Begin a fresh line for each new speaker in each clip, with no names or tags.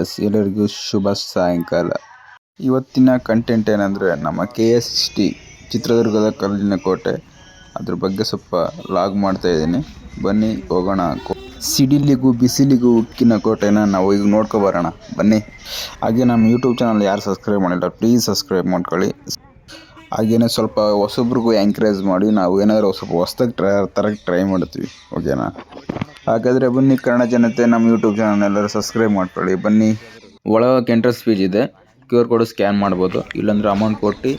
S ಎಲ್ಲರಿಗೂ ಶುಭ ಸಾಯಂಕಾಲ. ಇವತ್ತಿನ ಕಂಟೆಂಟ್ ಏನಂದರೆ, ನಮ್ಮ ಕೆ ಎಸ್ ಟಿ ಚಿತ್ರದುರ್ಗದ ಕಲ್ಲಿನ ಕೋಟೆ ಅದ್ರ ಬಗ್ಗೆ ಸ್ವಲ್ಪ ಲಾಗ್ ಮಾಡ್ತಾ ಇದ್ದೀನಿ. ಬನ್ನಿ, ಹೋಗೋಣ. ಸಿಡಿಲಿಗೂ ಬಿಸಿಲಿಗೂ ಉಕ್ಕಿನ ಕೋಟೆನ ನಾವು ಈಗ ನೋಡ್ಕೊ ಬರೋಣ. ಬನ್ನಿ. ಹಾಗೆ ನಮ್ಮ ಯೂಟ್ಯೂಬ್ ಚಾನಲ್ ಯಾರು ಸಬ್ಸ್ಕ್ರೈಬ್ ಮಾಡಿಲ್ಲ ಪ್ಲೀಸ್ ಸಬ್ಸ್ಕ್ರೈಬ್ ಮಾಡ್ಕೊಳ್ಳಿ. ಹಾಗೇನೆ ಸ್ವಲ್ಪ ಹೊಸಬ್ರಿಗೂ ಎಂಕರೇಜ್ ಮಾಡಿ, ನಾವು ಏನಾದರೂ ಸ್ವಲ್ಪ ಹೊಸ್ದಾಗಿ ಟ್ರೈ ತರಕ್ಕೆ ಟ್ರೈ ಮಾಡ್ತೀವಿ. ಓಕೆನಾ ಹಾಗಾದರೆ ಬನ್ನಿ ಕನ್ನಡ ಜನತೆ ನಮ್ಮ ಯೂಟ್ಯೂಬ್ ಚಾನಲ್ ಎಲ್ಲರೂ ಸಬ್ಸ್ಕ್ರೈಬ್ ಮಾಡ್ಕೊಳ್ಳಿ. ಬನ್ನಿ. ಒಳಗೆ ಎಂಟ್ರೆನ್ಸ್ ಫೀಸ್ ಇದೆ. ಕ್ಯೂ ಆರ್ ಕೋಡ್ ಸ್ಕ್ಯಾನ್ ಮಾಡ್ಬೋದು. ಇಲ್ಲಾಂದ್ರೆ ಅಮೌಂಟ್ ಕೊಟ್ಟು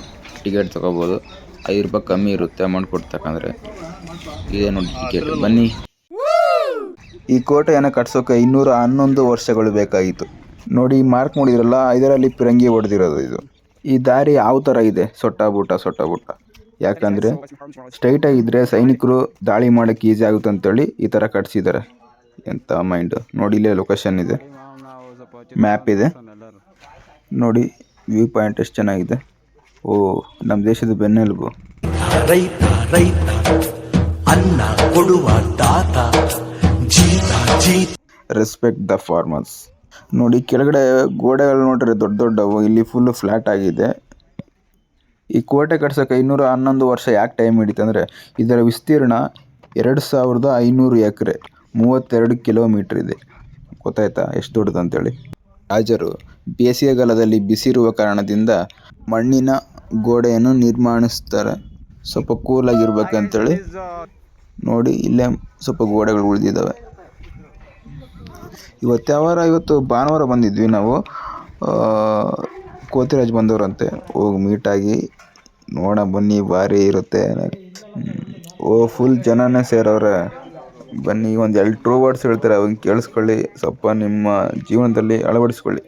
ಟಿಕೆಟ್ ತೊಗೋಬೋದು. ಐದು ರೂಪಾಯಿ ಕಮ್ಮಿ ಇರುತ್ತೆ ಅಮೌಂಟ್ ಕೊಡ್ತಕ್ಕಂದ್ರೆ. ಇದೇ ನೋಡಿ ಟಿಕೆಟ್ ಬನ್ನಿ. ಈ ಕೋಟೆಯನ್ನು ಕಟ್ಸೋಕೆ ಇನ್ನೂರ ಹನ್ನೊಂದು ವರ್ಷಗಳು ಬೇಕಾಗಿತ್ತು. ನೋಡಿ ಮಾರ್ಕ್ ನೋಡಿದ್ರಲ್ಲ, ಇದರಲ್ಲಿ ಪಿರಂಗಿ ಹೊಡೆದಿರೋದು ಇದು. ಈ ದಾರಿ ಯಾವ ಥರ ಇದೆ? ಸೊಟ್ಟ ಬೂಟ ಸೊಟ್ಟ ಬುಟ್ಟ. ಯಾಕಂದರೆ ಸ್ಟ್ರೈಟ್ ಆಗಿದ್ರೆ ಸೈನಿಕರು ದಾಳಿ ಮಾಡಕ್ಕೆ ಈಸಿ ಆಗುತ್ತೆ ಅಂತೇಳಿ ಈ ತರ ಕಟ್ಸಿದ್ದಾರೆ ಎಂಥ ಮೈಂಡ್ ನೋಡಿ ಇಲ್ಲೇ ಲೊಕೇಶನ್ ಇದೆ. ಮ್ಯಾಪ್ ಇದೆ. ನೋಡಿ ವ್ಯೂ ಪಾಯಿಂಟ್ ಎಷ್ಟು ಚೆನ್ನಾಗಿದೆ. ಓ ನಮ್ಮ ದೇಶದ ಬೆನ್ನೆಲುಬು.
ರೈತ ರೈತ ಅನ್ನ ಕೊಡುವ ದಾತ ಜೀತ ಜೀತ.
ರೆಸ್ಪೆಕ್ಟ್ ದ ಫಾರ್ಮರ್ಸ್ ನೋಡಿ ಕೆಳಗಡೆ ಗೋಡೆಗಳು ನೋಡ್ರಿ ದೊಡ್ಡ ದೊಡ್ಡವು. ಇಲ್ಲಿ ಫುಲ್ ಫ್ಲಾಟ್ ಆಗಿದೆ. ಈ ಕೋಟೆ ಕಟ್ಸೋಕೆ ಐನೂರ ಹನ್ನೊಂದು ವರ್ಷ ಯಾಕೆ ಟೈಮ್ ಹಿಡಿತಂದರೆ ಇದರ ವಿಸ್ತೀರ್ಣ ಎರಡು ಸಾವಿರದ ಐನೂರು ಎಕರೆ, ಮೂವತ್ತೆರಡು ಕಿಲೋಮೀಟ್ರ್ ಇದೆ. ಗೊತ್ತಾಯ್ತಾ? ಎಷ್ಟು ದೊಡ್ಡದು ಅಂತೇಳಿ. ರಾಜರು ಬೇಸಿಗೆಗಾಲದಲ್ಲಿ ಬಿಸಿರುವ ಕಾರಣದಿಂದ ಮಣ್ಣಿನ ಗೋಡೆಯನ್ನು ನಿರ್ಮಾಣಿಸ್ತಾರೆ. ಸ್ವಲ್ಪ ಕೂಲಾಗಿರ್ಬೇಕಂತೇಳಿ ನೋಡಿ, ಇಲ್ಲೇ ಸ್ವಲ್ಪ ಗೋಡೆಗಳು ಉಳಿದಿದ್ದಾವೆ. ಇವತ್ತು ಯಾವಾರ, ಇವತ್ತು ಭಾನುವಾರ ಬಂದಿದ್ವಿ ನಾವು. ಕೋತಿರಾಜ್ ಬಂದವರಂತೆ. ಹೋಗಿ ಮೀಟಾಗಿ ನೋಡ ಬನ್ನಿ ಭಾರಿ ಇರುತ್ತೆ. ಓ ಫುಲ್ ಜನನೇ ಸೇರವ್ರೆ. ಬನ್ನಿ ಒಂದು ಎರಡು ಟ್ರೂ ವರ್ಡ್ಸ್ ಹೇಳ್ತಾರೆ? ಅವ್ನ್ ಕೇಳಿಸ್ಕೊಳ್ಳಿ. ಸ್ವಲ್ಪ ನಿಮ್ಮ ಜೀವನದಲ್ಲಿ ಅಳವಡಿಸ್ಕೊಳ್ಳಿ.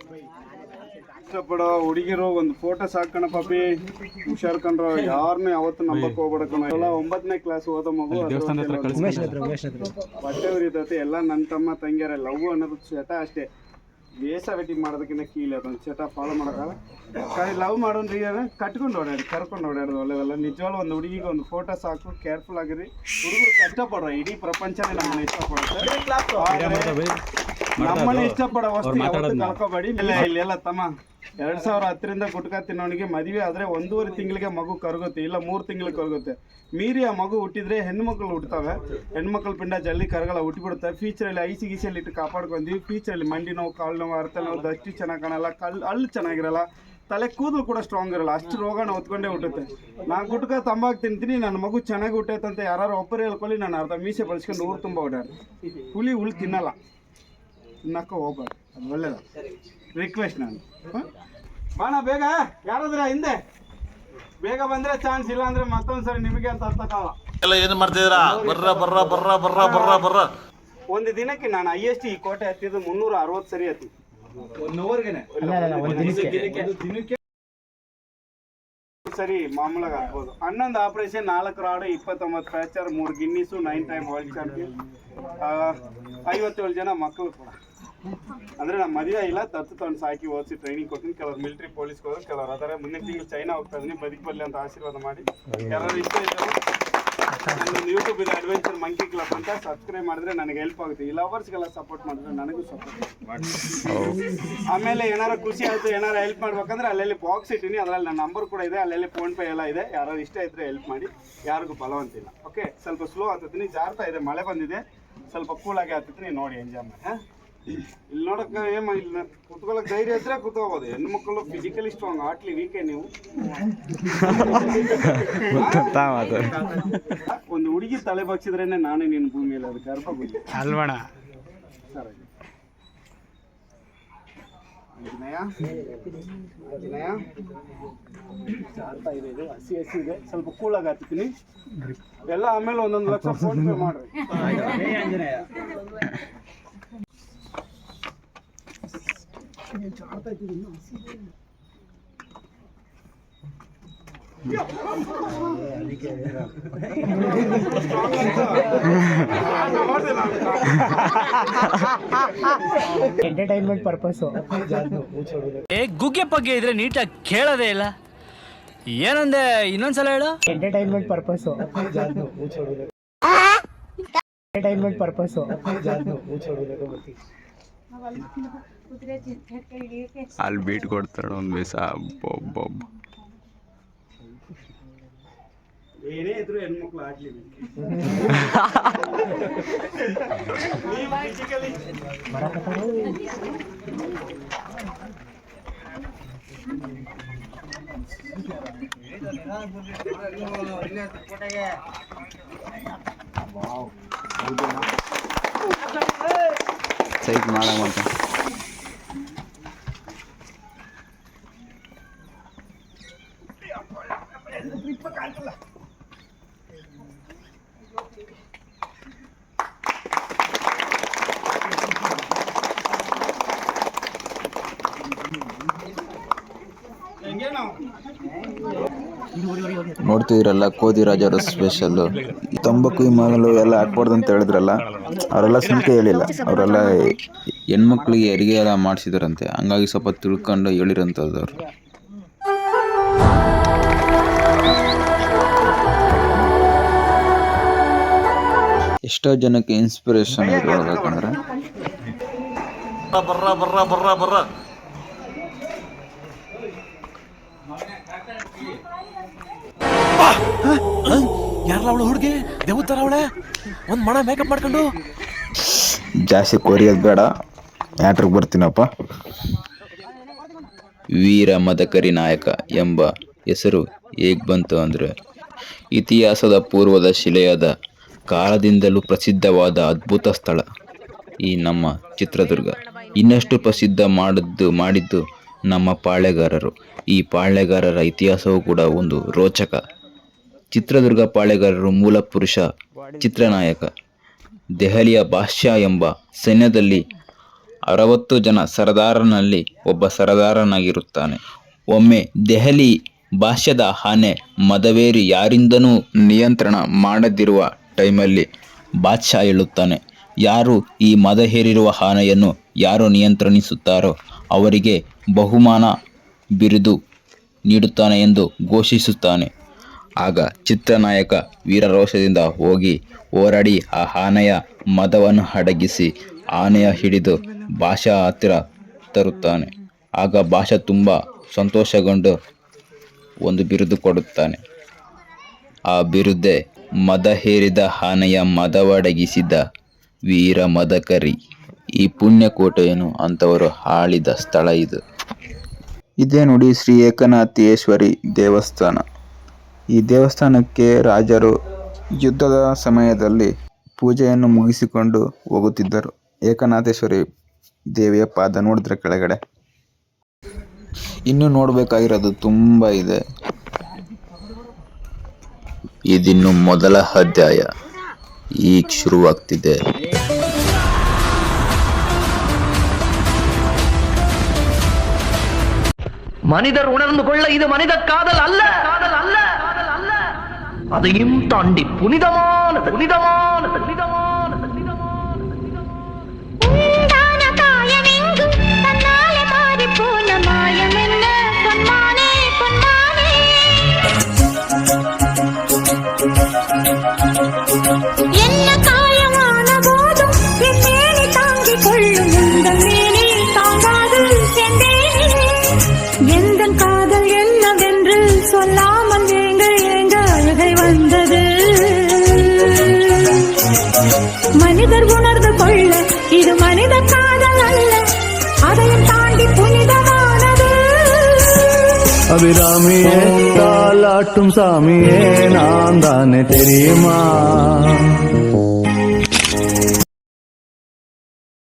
ಇಷ್ಟಪಡೋ ಹುಡುಗಿರು ಒಂದು ಫೋಟೋ ಸಾಕಣ ಪಾಪಿ. ಹುಷಾರ್ ಕಂಡ್ರ ಯಾರನ್ನ ಯಾವತ್ತು ನಂಬಕ್ ಹೋಗ್ಬೇಡ ಕಣ. ಎಲ್ಲ ಒಂಬತ್ತನೇ ಕ್ಲಾಸ್ ಹೋದ ಮಗು ಬಟ್ಟೆ ಉರಿತೈತೆ ಎಲ್ಲ ನನ್ನ ತಮ್ಮ ತಂಗಿಯರ. ಲವ್ ಅನ್ನೋದು ಚಟ ಅಷ್ಟೇ. ಬೇಸ ವೆಟ್ಟಿಂಗ್ ಮಾಡೋದಕ್ಕಿಂತ ಕೀಳಿ ಅದೊಂದು ಚಟ ಫಾಲೋ ಮಾಡೋಕ್ಕಲ್ಲ కానీ ಲವ್ ಮಾಡೋನ್ರಿ ಕಟ್ಕೊಂಡು ಓಡಾಡಿ ಕರ್ಕೊಂಡು ಓಡಾಡೋದು ಒಳ್ಳೆದಲ್ಲ ನಿಜವಾಗ್ಲೂ ಒಂದು ಹುಡುಗಿಗೆ ಒಂದು ಫೋಟೋ ಸಾಕು ಕೇರ್ಫುಲ್ ಆಗಿರಿ. ಹುಡುಗರು ಕಷ್ಟಪಡ್ರ ಇಡೀ ಪ್ರಪಂಚನೇ ನಮ್ಮನ್ನ ಇಷ್ಟಪಡುತ್ತೆ. ನಮ್ಮನ್ನ ಇಷ್ಟಪಡೋ ವಸ್ತು ಕಳ್ಕೊಬೇಡಿ. ಇಲ್ಲ ಇಲ್ಲೆಲ್ಲ ತಮ್ಮ. ಎರಡ್ ಸಾವಿರ ಹತ್ತರಿಂದ ಗುಟ್ಕಾ ತಿನ್ನೋನಿಗೆ ಮದುವೆ ಆದ್ರೆ ಒಂದೂವರೆ ತಿಂಗಳಿಗೆ ಮಗು ಕರಗುತ್ತೆ, ಇಲ್ಲ ಮೂರು ತಿಂಗಳಿಗೆ ಕರಗುತ್ತೆ. ಮೀರಿ ಆ ಮಗು ಹುಟ್ಟಿದ್ರೆ ಹೆಣ್ಮಕ್ಳು ಹುಟ್ಟತಾವೆ ಹೆಣ್ಮಕ್ಳು ಪಿಂಡ ಜಲ್ದಿ ಕರಗಲ್ಲ ಹುಟ್ಟಿಬಿಡುತ್ತೆ ಫ್ಯೂಚರಲ್ಲಿ ಐಸಿ ಗೀಸಲ್ಲಿ ಇಟ್ಟು ಕಾಪಾಡ್ಕೊಂತೀವಿ. ಫ್ಯೂಚರಲ್ಲಿ ಮಂಡಿ ನೋವು, ಕಾಲು ನೋವು, ಅರ್ಥ ನೋವು, ದಷ್ಟಿ ಚೆನ್ನಾಗಿ ಕಾಣಲ್ಲ, ಕಲ್ ಅಲ್ಲಿ ಚೆನ್ನಾಗಿರಲ್ಲ. ತಲೆ ಕೂದಲು ಕೂಡ ಸ್ಟ್ರಾಂಗ್ ಇರಲ್ಲ. ಅಷ್ಟು ರೋಗನ ಹೊತ್ಕೊಂಡೇ ಹುಟ್ಟುತ್ತೆ. ನಾನು ಗುಟ್ಕ ತಂಬಾಕ್ ತಿಂತೀನಿ ನನ್ನ ಮಗು ಚೆನ್ನಾಗಿ ಹುಟ್ಟೈತೆ ಅಂತ ಯಾರು ಒಬ್ಬರು ಹೇಳ್ಕೊಳ್ಳಿ, ನಾನು ಅರ್ಧ ಮೀಸೆ ಬಳಸ್ಕೊಂಡು ಊರು ತುಂಬ ಓಡಾಡಿ ಹುಲಿ ಹುಳು ತಿನ್ನಲ್ಲ. ತಿನ್ನಕ್ಕ ಹೋಗ್ಬಾರ್ದು. ಅದು ಒಳ್ಳೇದು. ರಿಕ್ವೆಸ್ಟ್ ನಾನು? ಬಾಣ ಬೇಗ ಯಾರಾದ್ರ ಹಿಂದೆ. ಬೇಗ ಬಂದ್ರೆ ಚಾನ್ಸ್ ಇಲ್ಲ ಅಂದ್ರೆ ಮತ್ತೊಂದ್ಸರಿ ನಿಮಗೆ ಅಂತ ಅರ್ಥಕ್ಕಾಗಲ್ಲ
ಎಲ್ಲ ಏನು ಮಾಡ್ತಿದ್ದೀರಾ? ಬರ್ರ ಬರ್ರ ಬರ್ರ ಬರ್ರ ಬರ್ರ ಬರ್ರ.
ಒಂದು ದಿನಕ್ಕೆ ನಾನು ಐ ಎಸ್ ಟಿ ಈ ಕೋಟೆ ಹತ್ತಿದ್ದು ಮುನ್ನೂರ ಅರವತ್ತು ಸರಿ ಹತ್ತಿ. ದಿನಕ್ಕೆ. ಸರಿ ಮಾಮೂಲಾಗಿ ಆಗ್ಬೋದು. ಹನ್ನೊಂದು ಆಪರೇಷನ್ ನಾಲ್ಕು ರಾಡು ಇಪ್ಪತ್ತೊಂಬತ್ತು ಫ್ರ್ಯಾಕ್ಚರ್ ಮೂರು Guinness nine time world champion ಐವತ್ತೇಳು ಜನ ಮಕ್ಕಳು ಕೂಡ. ಅಂದ್ರೆ ನಮ್ಮ ಮದುವೆ ಇಲ್ಲ ತತ್ತು ತಂದು ಸಾಕಿ ಓದಿಸಿ ಟ್ರೈನಿಂಗ್ ಕೊಡ್ತೀನಿ. ಕೆಲವರು ಮಿಲಿಟರಿ ಪೊಲೀಸ್ ಹೋದ್ರೆ, ಕೆಲವರು ಅದರ ಮುಂದಿನ ತಿಂಗಳು ಚೈನಾ ಹೋಗ್ತಾ ಇದೀನಿ ಬದುಕು ಬರಲಿ ಅಂತ ಆಶೀರ್ವಾದ ಮಾಡಿ. ಯಾರು ಇಷ್ಟ ಇದ್ದರು ಯೂಟ್ಯೂಬ್ ಇದೆ ಅಡ್ವೆಂಚರ್ ಮಂಕಿ ಕ್ಲಬ್ ಅಂತ ಸಬ್ಸ್ಕ್ರೈಬ್ ಮಾಡಿದ್ರೆ ನನಗೆ ಹೆಲ್ಪ್ ಆಗುತ್ತೆ. ಈ ಲವರ್ಸ್ಗೆಲ್ಲ ಸಪೋರ್ಟ್ ಮಾಡಿದ್ರೆ ನನಗೂ ಸಪೋರ್ಟ್ ಆಮೇಲೆ ಏನಾರ ಖುಷಿ ಆಯ್ತು, ಏನಾರ ಹೆಲ್ಪ್ ಮಾಡ್ಬೇಕಂದ್ರೆ ಅಲ್ಲೆಲ್ಲಿ ಬಾಕ್ಸ್ ಇಟ್ಟಿನಿ, ಅದರಲ್ಲಿ ನನ್ನ ನಂಬರ್ ಕೂಡ ಇದೆ, ಅಲ್ಲೆಲ್ಲಿ ಫೋನ್ ಪೇ ಎಲ್ಲ ಇದೆ. ಯಾರು ಇಷ್ಟ ಇದ್ರೆ ಹೆಲ್ಪ್ ಮಾಡಿ, ಯಾರಿಗೂ ಬಲವಂತಿಲ್ಲ. ಓಕೆ ಸ್ವಲ್ಪ ಸ್ಲೋ ಆಗ್ತೀನಿ ಜಾರ್ತಾ ಇದೆ, ಮಳೆ ಬಂದಿದೆ. ಸ್ವಲ್ಪ ಕೂಲಾಗಿ ಆಗ್ತೈತಿ ನೋಡಿ ಎಂಜಾಯ್ ಮಾಡಿ, ಹಾ? ಇಲ್ಲಿ ನೋಡಕ್ಕೆ ಏಮ ಇಲ್ಲ. ಕುತ್ಕೊಳ್ಳೋಕೆ ಧೈರ್ಯ ಇದ್ರೆ ಕುತ್ಕೋಬೋದು. ಹೆಣ್ಮಕ್ಳು ಫಿಸಿಕಲಿ ಸ್ಟ್ರಾಂಗ್ ಆಟ್ಲಿ ವೀಕೆ ನೀವು. ಒಂದು ಹುಡುಗಿ ತಲೆ ಬಗ್ಸಿದ್ರೇನೆ ನಾನೇ ನಿನ್ನ ಭೂಮಿಯಲ್ಲಿ ಅದಕ್ಕೆ ಅರ್ಪ
ಅಲ್ವಣ.
ಸರ್. ಇದೆ ಇದು ಹಸಿ ಹಸಿ ಇದೆ. ಸ್ವಲ್ಪ ಕೂಳಾಗ ಹಾಕ್ತೀನಿ. ಎಲ್ಲ ಆಮೇಲೆ ಒಂದೊಂದು ಲಕ್ಷ ಫೋನ್ ಪೇ ಮಾಡ್ರಿ.
ಎಂಟರ್ಟೈನ್ಮೆಂಟ್ ಪರ್ಪಸ್ಸು
ಏ ಗುಗ್ಗೆ ಪಗ್ಗೆ ಇದ್ರೆ ನೀಟಾಗಿ ಕೇಳೋದೇ ಇಲ್ಲ. ಏನಂದೆ ಇನ್ನೊಂದ್ಸಲ ಹೇಳು.
ಎಂಟರ್ಟೈನ್ಮೆಂಟ್ ಪರ್ಪಸ್ ಎಂಟರ್ಟೈನ್ಮೆಂಟ್ ಪರ್ಪಸ್ಸು
ಅಲ್ಲಿ ಬೀಟ್ ಕೊಡ್ತಾಳೆ ಒಂದು ಬೇಸ ಒಬ್ಬೊಬ್ಬ
ಏನೇ ಇದ್ರು ಹೆಣ್ಮಕ್ಳು ಆಗ್ಲೇಬೇಕು ನೀವು physically
ಸೈಟ್ ಮಾಡಂಗ ನೋಡ್ತಿದ್ರಲ್ಲ ಅವರ ಸ್ಪೆಷಲ್ ತಂಬಾಕು ಈ ಎಲ್ಲ ಹಾಕ್ಬಾರ್ದು ಅಂತ ಹೇಳಿದ್ರಲ್ಲ, ಅವರೆಲ್ಲ ಸುಮ್ಕೆ ಹೇಳಿಲ್ಲ. ಅವರೆಲ್ಲ ಹೆಣ್ಮಕ್ಳಿಗೆ ಹೆರಿಗೆ ಎಲ್ಲ ಮಾಡಿಸಿದ್ರಂತೆ. ಹಂಗಾಗಿ ಸ್ವಲ್ಪ ತಿಳ್ಕೊಂಡು ಹೇಳಿರಂಥದ್ದು ಅವರು ಎಷ್ಟೋ ಜನಕ್ಕೆ ಇನ್ಸ್ಪಿರೇಷನ್ ಇರೋದಕ್ಕಂದ್ರೆ
ಬರ್ರ ಬರ್ರ ಬರ್ರ ಬರ್ರ.
ಯಾರಲ್ಲ ಅವಳು ಹುಡುಗಿ? ದೇವತರ ಅವಳೆ? ಒಂದ್ ಮಣ ಮೇಕಪ್ ಮಾಡ್ಕೊಂಡು?
ಜಾಸ್ತಿ ಕೊರಿಯೋದು ಬೇಡ. ಮ್ಯಾಟ್ರಿಗೆ ಬರ್ತೀನಪ್ಪ. ವೀರ ಮದಕರಿ ನಾಯಕ ಎಂಬ ಹೆಸರು ಹೇಗ್ ಬಂತು ಅಂದರೆ ಇತಿಹಾಸದ ಪೂರ್ವದ ಶಿಲೆಯಾದ ಕಾಲದಿಂದಲೂ ಪ್ರಸಿದ್ಧವಾದ ಅದ್ಭುತ ಸ್ಥಳ ಈ ನಮ್ಮ ಚಿತ್ರದುರ್ಗ. ಇನ್ನಷ್ಟು ಪ್ರಸಿದ್ಧ ಮಾಡಿದ್ದು ಮಾಡಿದ್ದು ನಮ್ಮ ಪಾಳೆಗಾರರು. ಈ ಪಾಳೆಗಾರರ ಇತಿಹಾಸವೂ ಕೂಡ ಒಂದು ರೋಚಕ. ಚಿತ್ರದುರ್ಗ ಪಾಳೆಗಾರರು ಮೂಲ ಪುರುಷ, ಚಿತ್ರನಾಯಕ. ದೆಹಲಿಯ ಭಾಷ್ಯ ಎಂಬ ಸೈನ್ಯದಲ್ಲಿ ಅರವತ್ತು ಜನ ಸರದಾರನಲ್ಲಿ ಒಬ್ಬ ಸರದಾರನಾಗಿರುತ್ತಾನೆ. ಒಮ್ಮೆ ದೆಹಲಿ ಭಾಷ್ಯದ ಆನೆ ಮದವೇರಿ ಯಾರಿಂದನೂ ನಿಯಂತ್ರಣ ಮಾಡದಿರುವ ಟೈಮಲ್ಲಿ ಬಾದ್ಶಾ ಹೇಳುತ್ತಾನೆ ಯಾರು ಈ ಮದ ಹೇರಿರುವ ಆನೆಯನ್ನು ಯಾರು ನಿಯಂತ್ರಣಿಸುತ್ತಾರೋ ಅವರಿಗೆ ಬಹುಮಾನ ಬಿರುದು ನೀಡುತ್ತಾನೆ ಎಂದು ಘೋಷಿಸುತ್ತಾನೆ. ಆಗ ಚಿತ್ರನಾಯಕ ವೀರರೋಷದಿಂದ ಹೋಗಿ ಹೋರಾಡಿ ಆ ಆನೆಯ ಮದವನ್ನು ಅಡಗಿಸಿ ಆನೆಯ ಹಿಡಿದು ಭಾಷಾ ಹತ್ತಿರ ತರುತ್ತಾನೆ. ಆಗ ಭಾಷಾ ತುಂಬ ಸಂತೋಷಗೊಂಡು ಒಂದು ಬಿರುದು ಕೊಡುತ್ತಾನೆ. ಆ ಬಿರುದೆ ಮದ ಹೇರಿದ ಆನೆಯ ಮದವಡಗಿಸಿದ ವೀರ ಮದಕರಿ ಈ ಪುಣ್ಯಕೋಟೆಯನ್ನು ಅಂಥವರು ಆಳಿದ ಸ್ಥಳ ಇದು. ಇದೇ ನೋಡಿ ಶ್ರೀ ಏಕನಾಥೇಶ್ವರಿ ದೇವಸ್ಥಾನ. ಈ ದೇವಸ್ಥಾನಕ್ಕೆ ರಾಜರು ಯುದ್ಧದ ಸಮಯದಲ್ಲಿ ಪೂಜೆಯನ್ನು ಮುಗಿಸಿಕೊಂಡು ಹೋಗುತ್ತಿದ್ದರು. ಏಕನಾಥೇಶ್ವರಿ ದೇವಿಯ ಪಾದ ನೋಡಿದ್ರೆ ಕೆಳಗಡೆ. ಇನ್ನು ನೋಡಬೇಕಾಗಿರೋದು ತುಂಬ ಇದೆ. ಇದಿನ್ನು ಮೊದಲ ಅಧ್ಯಾಯ. ಈಗ ಶುರುವಾಗ್ತಿದೆ.
மனிதர் உணர்ந்து கொள்ள இது மனித காதல் அல்ல. காதல் அல்ல. அதையும் தாண்டி
புனிதமான புனிதமான புனிதமான என்ன காயமான போதும் தாங்கிக் கொள்ளும் மனிதர் உணர்ந்து கொள்ள இது மனித காதல் அல்ல. அதையும் தாண்டி புனிதமானது.
அபிராமியே தாலாட்டும் சாமியே நான் தானே தெரியுமா?